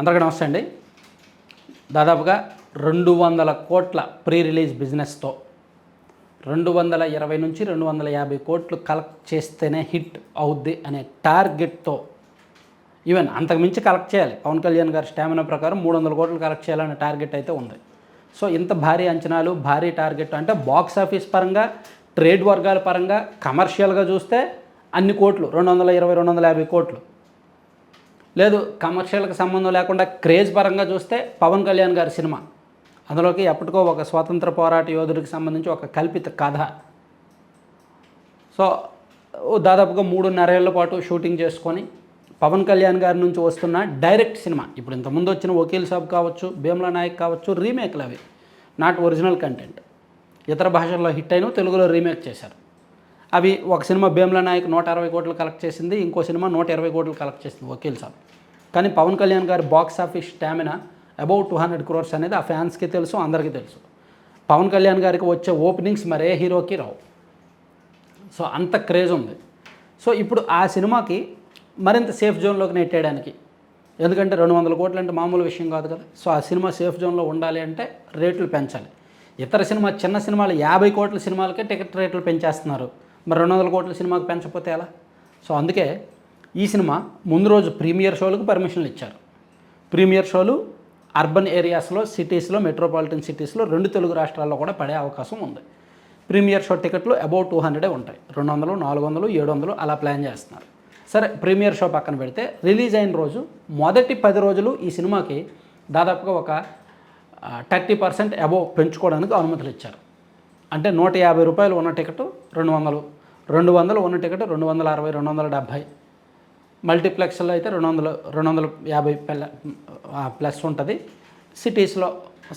అందరికీ నమస్తే అండి. దాదాపుగా రెండు వందల కోట్ల ప్రీ రిలీజ్ బిజినెస్తో రెండు వందల ఇరవై నుంచి రెండు వందల యాభై కోట్లు కలెక్ట్ చేస్తేనే హిట్ అవుద్ది అనే టార్గెట్తో ఈవెన్ అంతకుమించి కలెక్ట్ చేయాలి. పవన్ కళ్యాణ్ గారి స్టామినా ప్రకారం మూడు వందల కోట్లు కలెక్ట్ చేయాలనే టార్గెట్ అయితే ఉంది. సో ఇంత భారీ అంచనాలు భారీ టార్గెట్ అంటే బాక్స్ ఆఫీస్ పరంగా ట్రేడ్ వర్గాల పరంగా కమర్షియల్గా చూస్తే అన్ని కోట్లు రెండు వందల ఇరవై రెండు వందల యాభై కోట్లు. లేదు కమర్షియల్కి సంబంధం లేకుండా క్రేజ్ పరంగా చూస్తే పవన్ కళ్యాణ్ గారి సినిమా. అందులోకి ఎప్పటికో ఒక స్వాతంత్ర పోరాట యోధుడికి సంబంధించి ఒక కల్పిత కథ. సో దాదాపుగా మూడున్నరేళ్ళ పాటు షూటింగ్ చేసుకొని పవన్ కళ్యాణ్ గారి నుంచి వస్తున్న డైరెక్ట్ సినిమా. ఇప్పుడు ఇంతకుముందు వచ్చిన వకీల్ సాబ్ కావచ్చు భీమ్లా నాయక్ కావచ్చు రీమేక్లు అవి నాట్ ఒరిజినల్ కంటెంట్ ఇతర భాషల్లో హిట్ అయిన తెలుగులో రీమేక్ చేశారు. అవి ఒక సినిమా భీమ్లా నాయక్ నూట అరవై కోట్లు కలెక్ట్ చేసింది ఇంకో సినిమా నూట ఇరవై కోట్లు కలెక్ట్ చేసింది వకీల్ సాబ్. కానీ పవన్ కళ్యాణ్ గారి box office stamina about two hundred crores అనేది ఆ ఫ్యాన్స్కి తెలుసు అందరికీ తెలుసు. పవన్ కళ్యాణ్ గారికి వచ్చే ఓపెనింగ్స్ మరే హీరోకి రావు. సో అంత క్రేజ్ ఉంది. సో ఇప్పుడు ఆ సినిమాకి మరింత సేఫ్ జోన్లోకి నెట్టేయడానికి ఎందుకంటే రెండు వందల కోట్లు అంటే మామూలు విషయం కాదు కదా. సో ఆ సినిమా సేఫ్ జోన్లో ఉండాలి అంటే రేట్లు పెంచాలి. ఇతర సినిమా చిన్న సినిమాలు యాభై కోట్ల సినిమాలకే టికెట్ రేట్లు పెంచేస్తున్నారు. మరి రెండు వందల కోట్ల సినిమాకి పెంచకపోతే ఎలా? సో అందుకే ఈ సినిమా ముందు రోజు ప్రీమియర్ షోలకు పర్మిషన్లు ఇచ్చారు. ప్రీమియర్ షోలు అర్బన్ ఏరియాస్లో సిటీస్లో మెట్రోపాలిటన్ సిటీస్లో రెండు తెలుగు రాష్ట్రాల్లో కూడా పడే అవకాశం ఉంది. ప్రీమియర్ షో టికెట్లు అబౌట్ టూ హండ్రెడే ఉంటాయి. రెండు వందలు నాలుగు వందలు ఏడు వందలు అలా ప్లాన్ చేస్తున్నారు. సరే ప్రీమియర్ షో పక్కన పెడితే రిలీజ్ అయిన రోజు మొదటి పది రోజులు ఈ సినిమాకి దాదాపుగా ఒక థర్టీ పర్సెంట్ అబోవ్ పెంచుకోవడానికి అనుమతులు ఇచ్చారు. అంటే నూట యాభై రూపాయలు ఉన్న టికెట్ రెండు వందలు రెండు వందలు ఉన్న టికెట్ రెండు వందల అరవై రెండు వందల డెబ్భై. మల్టీప్లెక్స్లో అయితే రెండు వందలు రెండు వందల యాభై ప్లస్ ఉంటుంది. సిటీస్లో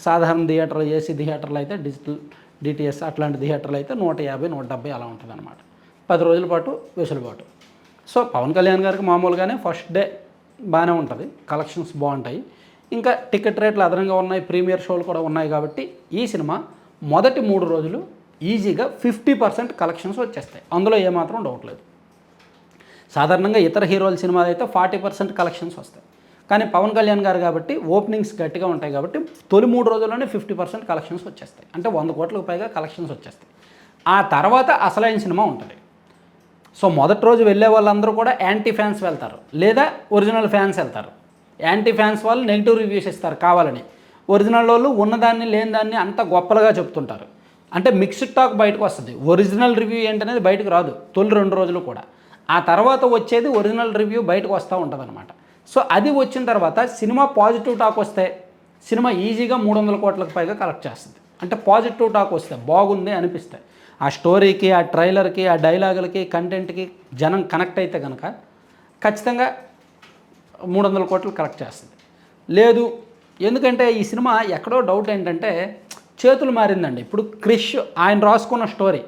సాధారణ థియేటర్లు ఏసీ థియేటర్లు అయితే డిజిటల్ డిటిఎస్ అట్లాంటి థియేటర్లు అయితే నూట యాభై నూట డెబ్బై అలా ఉంటుంది అనమాట పది రోజుల పాటు వెసులుబాటు. సో పవన్ కళ్యాణ్ గారికి మామూలుగానే ఫస్ట్ డే బాగానే ఉంటుంది. కలెక్షన్స్ బాగుంటాయి. ఇంకా టికెట్ రేట్లు అదనంగా ఉన్నాయి. ప్రీమియర్ షోలు కూడా ఉన్నాయి కాబట్టి ఈ సినిమా మొదటి మూడు రోజులు ఈజీగా ఫిఫ్టీ పర్సెంట్ కలెక్షన్స్ వచ్చేస్తాయి. అందులో ఏమాత్రం డౌట్ లేదు. సాధారణంగా ఇతర హీరోల సినిమాలు అయితే ఫార్టీ పర్సెంట్ కలెక్షన్స్ వస్తాయి. కానీ పవన్ కళ్యాణ్ గారు కాబట్టి ఓపెనింగ్స్ గట్టిగా ఉంటాయి కాబట్టి తొలి మూడు రోజుల్లోనే ఫిఫ్టీ పర్సెంట్ కలెక్షన్స్ వచ్చేస్తాయి. అంటే వంద కోట్లకు పైగా కలెక్షన్స్ వచ్చేస్తాయి. ఆ తర్వాత అసలైన సినిమా ఉంటుంది. సో మొదటి రోజు వెళ్ళే వాళ్ళందరూ కూడా యాంటీ ఫ్యాన్స్ వెళ్తారు. లేదా ఒరిజినల్ ఫ్యాన్స్ వెళ్తారు. యాంటీ ఫ్యాన్స్ వాళ్ళు నెగిటివ్ రివ్యూస్ ఇస్తారు కావాలని. ఒరిజినల్ వాళ్ళు ఉన్నదాన్ని లేని దాన్ని అంత గొప్పలుగా చెప్తుంటారు. అంటే మిక్స్డ్ టాక్ బయటకు వస్తుంది. ఒరిజినల్ రివ్యూ ఏంటనేది బయటకు రాదు. తొలి రెండు రోజులు కూడా. ఆ తర్వాత వచ్చేది ఒరిజినల్ రివ్యూ బయటకు వస్తూ ఉంటుంది అనమాట సో అది వచ్చిన తర్వాత సినిమా పాజిటివ్ టాక్ వస్తే సినిమా ఈజీగా మూడు వందల కోట్లకు పైగా కలెక్ట్ చేస్తుంది. అంటే పాజిటివ్ టాక్ వస్తే బాగుంది అనిపిస్తాయి. ఆ స్టోరీకి ఆ ట్రైలర్కి ఆ డైలాగులకి కంటెంట్కి జనం కనెక్ట్ అయితే కనుక ఖచ్చితంగా మూడు వందల కోట్లు కలెక్ట్ చేస్తుంది. లేదు ఎందుకంటే ఈ సినిమా ఎక్కడో డౌట్ ఏంటంటే చేతులు మారిందండి. ఇప్పుడు క్రిష్ ఆయన రాసుకున్న స్టోరీ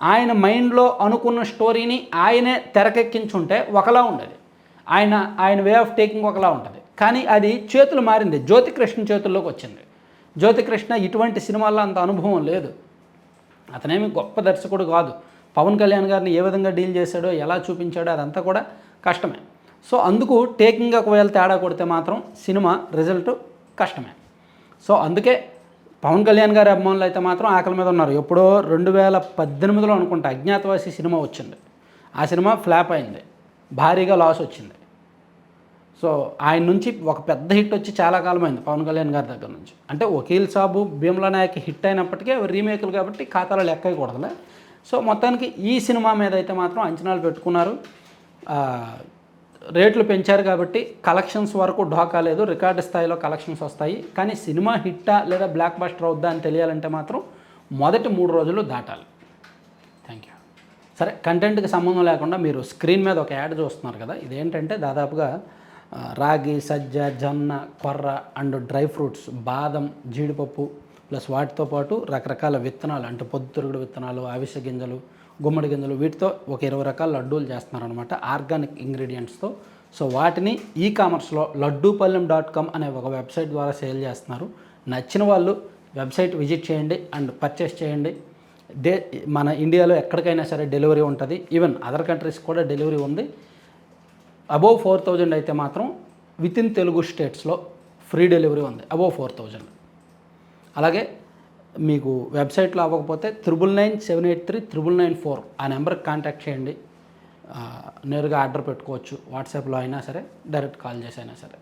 ఆయన మైండ్లో అనుకున్న స్టోరీని ఆయనే తెరకెక్కించుంటే ఒకలా ఉండేది. ఆయన ఆయన వే ఆఫ్ టేకింగ్ ఒకలా ఉంటుంది. కానీ అది చేతులు మారింది. జ్యోతికృష్ణ చేతుల్లోకి వచ్చింది. జ్యోతికృష్ణ ఇటువంటి సినిమాల్లో అంత అనుభవం లేదు. అతనేమి గొప్ప దర్శకుడు కాదు. పవన్ కళ్యాణ్ గారిని ఏ విధంగా డీల్ చేశాడో ఎలా చూపించాడో అదంతా కూడా కష్టమే. సో అందుకు టేకింగ్ ఒకవేళ తేడా కొడితే మాత్రం సినిమా రిజల్ట్ కష్టమే. సో అందుకే పవన్ కళ్యాణ్ గారి అభిమానులు అయితే మాత్రం ఆకలి మీద ఉన్నారు. ఎప్పుడో రెండు వేల పద్దెనిమిదిలో అనుకుంటా అజ్ఞాతవాసి సినిమా వచ్చింది. ఆ సినిమా ఫ్లాప్ అయింది. భారీగా లాస్ వచ్చింది. సో ఆయన నుంచి ఒక పెద్ద హిట్ వచ్చి చాలా కాలం అయింది పవన్ కళ్యాణ్ గారి దగ్గర నుంచి. అంటే వకీల్ సాబు భీమ్లా నాయక్ హిట్ అయినప్పటికీ అవి రీమేకులు కాబట్టి ఖాతాలో లెక్కకూడదులే సో మొత్తానికి ఈ సినిమా మీద అయితే మాత్రం అంచనాలు పెట్టుకున్నారు. రేట్లు పెంచారు కాబట్టి కలెక్షన్స్ వరకు ఢోకా లేదు. రికార్డు స్థాయిలో కలెక్షన్స్ వస్తాయి. కానీ సినిమా హిట్టా లేదా బ్లాక్ బస్టర్ అవుద్దా అని తెలియాలంటే మాత్రం మొదటి మూడు రోజులు దాటాలి. థ్యాంక్ యూ సరే కంటెంట్కి సంబంధం లేకుండా మీరు స్క్రీన్ మీద ఒక యాడ్ చూస్తున్నారు కదా. ఇదేంటంటే దాదాపుగా రాగి సజ్జ జొన్న కొర్ర అండ్ డ్రై ఫ్రూట్స్ బాదం జీడిపప్పు ప్లస్ వాటితో పాటు రకరకాల విత్తనాలు అంటే పొద్దుతిరుగుడు విత్తనాలు అవిసె గింజలు గుమ్మడి గింజలు వీటితో ఒక ఇరవై రకాల లడ్డూలు చేస్తున్నారనమాట ఆర్గానిక్ ఇంగ్రీడియంట్స్తో సో వాటిని ఈ కామర్స్లో లడ్డూపల్లెం డాట్ కామ్ అనే ఒక వెబ్సైట్ ద్వారా సేల్ చేస్తున్నారు. నచ్చిన వాళ్ళు వెబ్సైట్ విజిట్ చేయండి అండ్ పర్చేస్ చేయండి. డే మన ఇండియాలో ఎక్కడికైనా సరే డెలివరీ ఉంటుంది. ఈవెన్ అదర్ కంట్రీస్ కూడా డెలివరీ ఉంది. అబోవ్ ఫోర్ థౌజండ్ అయితే మాత్రం విత్ ఇన్ తెలుగు స్టేట్స్లో ఫ్రీ డెలివరీ ఉంది. అబోవ్ ఫోర్ థౌజండ్ అలాగే మీకు వెబ్సైట్లో అవ్వకపోతే triple nine seven eight three triple nine four ఆ నెంబర్కి కాంటాక్ట్ చేయండి. నేరుగా ఆర్డర్ పెట్టుకోవచ్చు. వాట్సాప్లో అయినా సరే డైరెక్ట్ కాల్ చేసి అయినా సరే.